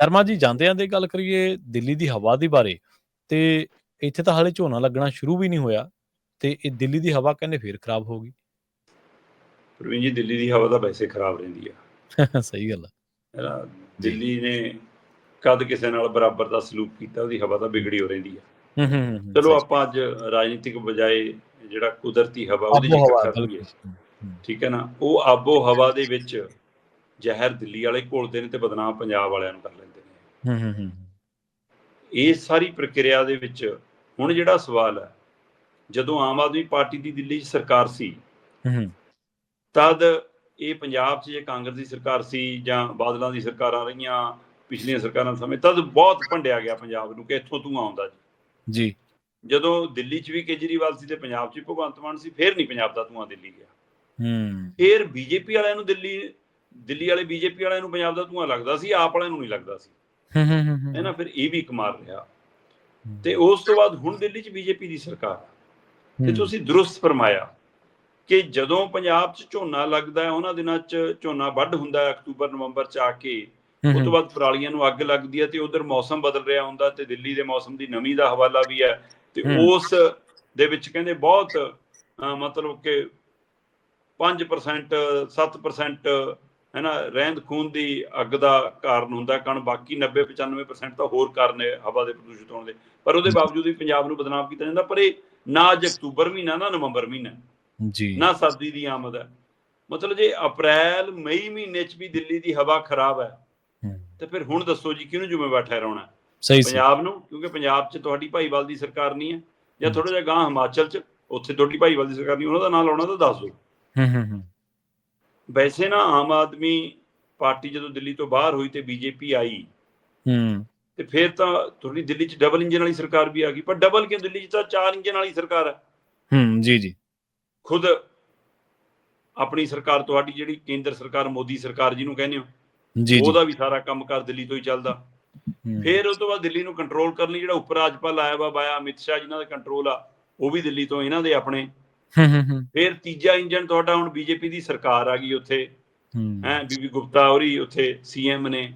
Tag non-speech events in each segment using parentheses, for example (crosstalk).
ਸ਼ਰਮਾ ਜੀ ਜਾਂਦਿਆਂ ਦੀ ਗੱਲ ਕਰੀਏ ਦਿੱਲੀ ਦੀ ਹਵਾ ਦੇ ਬਾਰੇ ਤੇ ਇੱਥੇ ਤਾਂ ਹਾਲੇ ਝੋਨਾ ਲੱਗਣਾ ਸ਼ੁਰੂ ਵੀ ਨਹੀਂ ਹੋਇਆ ਤੇ ਇਹ ਦਿੱਲੀ ਦੀ ਹਵਾ ਕਹਿੰਦੇ ਫੇਰ ਖਰਾਬ ਹੋ ਗਈ। ਪ੍ਰਵੀਨ ਜੀ ਦਿੱਲੀ ਦੀ ਹਵਾ ਤਾਂ ਵੈਸੇ ਖਰਾਬ ਰਹਿੰਦੀ ਆ। (laughs) ਸਹੀ ਗੱਲ ਹੈ ਦਿੱਲੀ ਨੇ ਕਦ ਕਿਸੇ ਨਾਲ ਬਰਾਬਰ ਦਾ ਸਲੂਕ ਕੀਤਾ ਉਹਦੀ ਹਵਾ ਤਾਂ ਵਿਗੜੀ ਹੋ ਰਹਿੰਦੀ ਆ। ਹੂੰ ਹੂੰ ਚਲੋ। ਆਪਾਂ ਅੱਜ ਰਾਜਨੀਤਿਕ ਬਜਾਏ ਜਿਹੜਾ ਕੁਦਰਤੀ ਹਵਾ ਉਹਦੀ ਜ਼ਿਕਰ ਹੂੰ, ਠੀਕ ਹੈ ਨਾ ਉਹ ਆਬੋ ਹਵਾ ਦੇ ਵਿੱਚ ਜ਼ਹਿਰ ਦਿੱਲੀ ਵਾਲੇ ਘੋਲਦੇ ਨੇ ਤੇ ਬਦਨਾਮ ਪੰਜਾਬ ਵਾਲਿਆਂ ਨੂੰ ਕਰ ਲੈਂਦੇ ਨੇ। ਹੂੰ ਹੂੰ ਹੂੰ ਇਹ ਸਾਰੀ ਪ੍ਰਕਿਰਿਆ ਦੇ ਵਿੱਚ ਹੁਣ ਜਿਹੜਾ ਸਵਾਲ ਹੈ ਜਦੋਂ ਆਮ ਆਦਮੀ ਪਾਰਟੀ ਦੀ ਦਿੱਲੀ 'ਚ ਸਰਕਾਰ ਸੀ ਹੂੰ, ਤਦ ਇਹ ਪੰਜਾਬ 'ਚ ਜੇ ਕਾਂਗਰਸ ਦੀ ਸਰਕਾਰ ਸੀ ਜਾਂ ਬਾਦਲਾਂ ਦੀ ਸਰਕਾਰਾਂ ਰਹੀਆਂ ਪਿਛਲੀਆਂ ਸਰਕਾਰਾਂ ਸਮੇਂ ਤਦ ਬਹੁਤ ਭੰਡਿਆ ਗਿਆ ਪੰਜਾਬ ਨੂੰ ਕਿ ਇੱਥੋਂ ਤੂੰ ਆਉਂਦਾ ਜੀ। ਜੀ। ਜਦੋਂ ਦਿੱਲੀ 'ਚ ਵੀ ਕੇਜਰੀਵਾਲ ਸੀ ਤੇ ਪੰਜਾਬ 'ਚ ਵੀ ਭਗਵੰਤ ਮਾਨ ਸੀ ਫੇਰ ਨਹੀਂ ਪੰਜਾਬ ਦਾ ਧੂਆਂ ਦਿੱਲੀ ਗਿਆ। ਹੂੰ। ਫੇਰ ਬੀਜੇਪੀ ਵਾਲਿਆਂ ਨੂੰ ਦਿੱਲੀ ਦਿੱਲੀ ਵਾਲੇ ਬੀਜੇਪੀ ਵਾਲਿਆਂ ਨੂੰ ਪੰਜਾਬ ਦਾ ਧੂਆਂ ਲੱਗਦਾ ਸੀ ਆਪ ਵਾਲਿਆਂ ਨੂੰ ਨਹੀਂ ਲੱਗਦਾ ਸੀ। ਹੂੰ ਹੂੰ ਹੂੰ, ਹੂੰ। ਹੈ ਨਾ ਫਿਰ ਇਹ ਵੀ ਕਮਾਲ ਰਿਹਾ। ਤੇ ਉਸ ਤੋਂ ਬਾਅਦ ਹੁਣ ਦਿੱਲੀ 'ਚ ਬੀਜੇਪੀ ਦੀ ਸਰਕਾਰ ਤੇ ਤੁਸੀਂ ਦਰੁਸਤ ਫਰਮਾਇਆ ਕਿ ਜਦੋਂ ਪੰਜਾਬ 'ਚ ਝੋਨਾ ਲੱਗਦਾ ਹੈ ਉਹਨਾਂ ਦਿਨਾਂ 'ਚ ਝੋਨਾ ਵੱਢ ਹੁੰਦਾ ਹੈ ਅਕਤੂਬਰ ਨਵੰਬਰ 'ਚ ਆ ਕੇ। ਉਸ ਤੋਂ ਬਾਅਦ ਪਰਾਲੀਆਂ ਨੂੰ ਅੱਗ ਲੱਗਦੀ ਹੈ ਤੇ ਉਧਰ ਮੌਸਮ ਬਦਲ ਰਿਹਾ ਹੁੰਦਾ ਤੇ ਦਿੱਲੀ ਦੇ ਮੌਸਮ ਦੀ ਨਮੀ ਦਾ ਹਵਾਲਾ ਵੀ ਹੈ। ਤੇ। ਉਸ ਦੇ ਵਿੱਚ ਕਹਿੰਦੇ ਬਹੁਤ ਮਤਲਬ ਕਿ 5% 7% ਹੈ ਨਾ ਰਹਿੰਦ ਖੂਨ ਦੀ ਅੱਗ ਦਾ ਕਾਰਨ ਹੁੰਦਾ ਕਣ ਬਾਕੀ 90 95% ਤਾਂ ਹੋਰ ਕਾਰਨ ਹੈ ਹਵਾ ਦੇ ਪ੍ਰਦੂਸ਼ਿਤ ਹੋਣ ਦੇ। ਪਰ ਉਹਦੇ। ਬਾਵਜੂਦ ਵੀ ਪੰਜਾਬ ਨੂੰ ਬਦਨਾਮ ਕੀਤਾ ਜਾਂਦਾ ਪਰ ਇਹ ਨਾ ਅੱਜ ਅਕਤੂਬਰ ਮਹੀਨਾ ਨਾ ਨਵੰਬਰ ਮਹੀਨਾ। ਜੀ। ਨਾ ਸਰਦੀ ਦੀ ਆਮਦ ਹੈ। ਮਤਲਬ ਜੇ ਅਪ੍ਰੈਲ ਮਈ ਮਹੀਨੇ 'ਚ ਵੀ ਦਿੱਲੀ ਦੀ ਹਵਾ ਖਰਾਬ ਹੈ ਤੇ ਫਿਰ ਹੁਣ ਦੱਸੋ ਜੀ ਕਿਹਨੂੰ ਜ਼ਿੰਮੇਵਾਰ ਠਹਿਰਾਉਣਾ? ਸਹੀ ਪੰਜਾਬ ਨੂੰ? ਕਿਉਂਕਿ ਪੰਜਾਬ 'ਚ ਤੁਹਾਡੀ ਭਾਈਵਾਲ ਦੀ ਸਰਕਾਰ ਨਹੀਂ ਹੈ। ਜਾਂ। ਥੋੜਾ ਜਿਹਾ ਗਾਂ ਹਿਮਾਚਲ 'ਚ ਉੱਥੇ ਤੁਹਾਡੀ ਭਾਈਵਾਲ ਦੀ ਸਰਕਾਰ ਨਹੀਂ ਉਹਨਾਂ ਦਾ ਨਾਂ ਲਾਉਣਾ ਤਾਂ ਦੱਸ ਦਿਓ। ਹੂੰ ਹੂੰ ਹੂੰ। ਵੈਸੇ ਨਾ ਆਮ ਆਦਮੀ ਪਾਰਟੀ ਜਦੋਂ ਦਿੱਲੀ ਤੋਂ ਬਾਹਰ ਹੋਈ ਤੇ ਬੀਜੇਪੀ ਆਈ ਹੂੰ। ਤੇ ਫਿਰ ਤਾਂ ਤੁਹਾਡੀ ਦਿੱਲੀ 'ਚ ਡਬਲ ਇੰਜਨ ਵਾਲੀ ਸਰਕਾਰ ਵੀ ਆ ਗਈ ਪਰ ਡਬਲ ਕਿਉਂ ਦਿੱਲੀ 'ਚ ਤਾਂ ਚਾਰ ਇੰਜਨ ਵਾਲੀ ਸਰਕਾਰ ਹੈ ਹੂੰ ਜੀ ਜੀ। ਖੁਦ ਆਪਣੀ ਸਰਕਾਰ ਤੁਹਾਡੀ ਜਿਹੜੀ ਕੇਂਦਰ ਸਰਕਾਰ ਮੋਦੀ ਸਰਕਾਰ ਜਿਹਨੂੰ ਕਹਿੰਦੇ ਹੋ ਜੀ ਜੀ। ਉਹਦਾ ਵੀ ਸਾਰਾ ਕੰਮਕਾਰ ਦਿੱਲੀ ਤੋਂ ਹੀ ਚੱਲਦਾ। ਫਿਰ ਉਸ ਤੋਂ ਬਾਅਦ ਦਿੱਲੀ ਨੂੰ ਕੰਟਰੋਲ ਕਰਨ ਲਈ ਜਿਹੜਾ ਉੱਪਰ ਰਾਜਪਾਲ ਆਇਆ ਵਾ ਬਾਇਆ ਅਮਿਤ ਸ਼ਾਹ ਜਿਨ੍ਹਾਂ ਦਾ ਕੰਟਰੋਲ ਆ ਉਹ ਵੀ ਦਿੱਲੀ ਤੋਂ ਇਹਨਾਂ ਦੇ ਆਪਣੇ ਹੂੰ। ਹੂੰ ਹੂੰ, ਫਿਰ ਤੀਜਾ ਇੰਜਨ ਤੁਹਾਡਾ ਹੁਣ ਬੀਜੇਪੀ ਦੀ ਸਰਕਾਰ ਆ ਗਈ ਉੱਥੇ। ਹੂੰ। ਬੀਬੀ ਗੁਪਤਾ ਹੋਰੀ ਉੱਥੇ ਸੀਐਮ ਨੇ।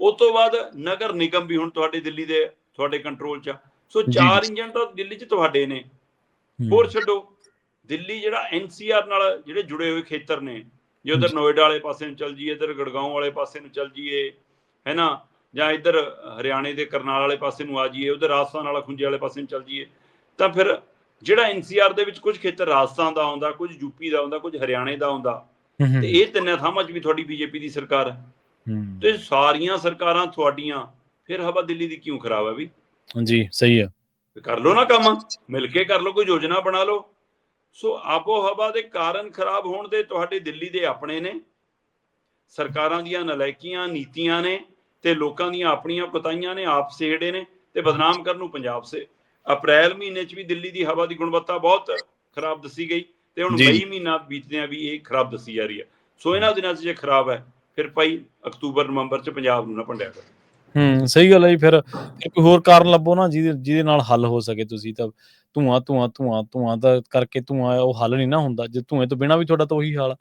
ਉਸ ਤੋਂ ਬਾਅਦ ਨਗਰ ਨਿਗਮ ਵੀ ਹੁਣ ਤੁਹਾਡੇ ਦਿੱਲੀ ਦੇ ਤੁਹਾਡੇ ਕੰਟਰੋਲ 'ਚ ਸੋ ਚਾਰ। ਇੰਜਨ ਤਾਂ ਦਿੱਲੀ 'ਚ ਤੁਹਾਡੇ ਨੇ। ਹੋਰ ਛੱਡੋ ਦਿੱਲੀ ਜਿਹੜਾ ਐਨਸੀਆਰ ਨਾਲ ਜਿਹੜੇ ਜੁੜੇ ਹੋਏ ਖੇਤਰ ਨੇ ਜੇ ਉਧਰ। ਨੋਇਡਾ ਵਾਲੇ ਪਾਸੇ ਨੂੰ ਚੱਲ ਜੀਏ ਇਧਰ ਗੜਗਾਉਂ ਵਾਲੇ ਪਾਸੇ ਨੂੰ ਚੱਲ ਜੀਏ ਹੈਨਾ? ਜਾਂ ਇਧਰ ਹਰਿਆਣੇ ਦੇ ਕਰਨਾਲ ਵਾਲੇ ਪਾਸੇ ਨੂੰ ਆ ਜੀਏ ਉਧਰ ਰਾਜਸਥਾਨ ਵਾਲਾ ਖੁੰਝੇ ਵਾਲੇ ਪਾਸੇ ਨੂੰ ਚੱਲ ਜੀਏ ਤਾਂ ਫਿਰ ਜਿਹੜਾ ਐਨਸੀਆਰ ਦੇ ਵਿੱਚ ਕੁਝ ਖੇਤਰ ਰਾਜਸਥਾਨ ਦਾ ਆਉਂਦਾ ਕੁਝ ਯੂਪੀ ਦਾ ਆਉਂਦਾ ਕੁਝ ਹਰਿਆਣੇ ਦਾ ਆਉਂਦਾ ਤੇ ਇਹ ਤਿੰਨਾਂ ਥਾਵਾਂ 'ਚ ਵੀ ਤੁਹਾਡੀ ਬੀਜੇਪੀ ਦੀ ਸਰਕਾਰ ਹੈ। ਤੇ ਸਾਰੀਆਂ ਸਰਕਾਰਾਂ ਤੁਹਾਡੀਆਂ ਫਿਰ ਹਵਾ ਦਿੱਲੀ ਦੀ ਕਿਉਂ ਖਰਾਬ ਹੈ ਵੀ? ਜੀ ਸਹੀ ਹੈ। ਕਰ ਲਓ ਨਾ ਕੰਮ ਮਿਲ ਕੇ ਕਰ ਲਓ ਕੋਈ ਯੋਜਨਾ ਬਣਾ ਲਓ। ਸੋ ਆਬੋ ਹਵਾ ਦੇ ਕਾਰਨ ਖਰਾਬ ਹੋਣ ਦੇ ਤੁਹਾਡੇ ਦਿੱਲੀ ਦੇ ਆਪਣੇ ਨੇ ਸਰਕਾਰਾਂ ਦੀਆਂ ਨਲਾਇਕੀਆਂ ਨੀਤੀਆਂ ਨੇ ਤੇ ਲੋਕਾਂ ਦੀਆਂ ਆਪਣੀਆਂ ਕੁਤਾਈਆਂ ਨੇ ਆਪ ਸੇੜੇ ਨੇ ਤੇ ਬਦਨਾਮ ਕਰਨ ਨੂੰ ਪੰਜਾਬ ਸੇ ਅਪ੍ਰੈਲ ਮਹੀਨੇ 'ਚ ਵੀ ਦਿੱਲੀ ਦੀ ਹਵਾ ਦੀ ਗੁਣਵੱਤਾ ਬਹੁਤ ਖਰਾਬ ਦੱਸੀ ਗਈ ਤੇ ਹੁਣ। ਮਈ ਮਹੀਨਾ ਬੀਤਦਿਆਂ ਵੀ ਇਹ ਖਰਾਬ ਦੱਸੀ ਜਾ ਰਹੀ ਹੈ। ਸੋ ਇਹਨਾਂ ਦਿਨਾਂ 'ਚ ਜੇ ਖਰਾਬ ਹੈ ਫਿਰ ਭਾਈ ਅਕਤੂਬਰ ਨਵੰਬਰ 'ਚ ਪੰਜਾਬ ਨੂੰ ਨਾ ਭੰਡਿਆ ਕਰੋ। ਹੂੰ ਸਹੀ ਗੱਲ ਹੈ ਜੀ ਫਿਰ ਫਿਰ ਕੋਈ ਹੋਰ ਕਾਰਨ ਲੱਭੋ ਨਾ ਜਿਹਦੇ ਜਿਹਦੇ ਨਾਲ ਹੱਲ ਹੋ ਸਕੇ ਤੁਸੀਂ ਤਾਂ। ਧੂਆਂ ਧੂਆਂ ਧੂਆਂ ਧੂਆਂ ਦਾ ਕਰਕੇ ਧੂਆਂ ਉਹ ਹੱਲ ਨਹੀਂ ਨਾ ਹੁੰਦਾ। ਜੇ ਧੂਏ ਤੋਂ ਬਿਨਾ ਵੀ ਤੁਹਾਡਾ ਤਾਂ ਉਹੀ ਹਾਲ ਆ।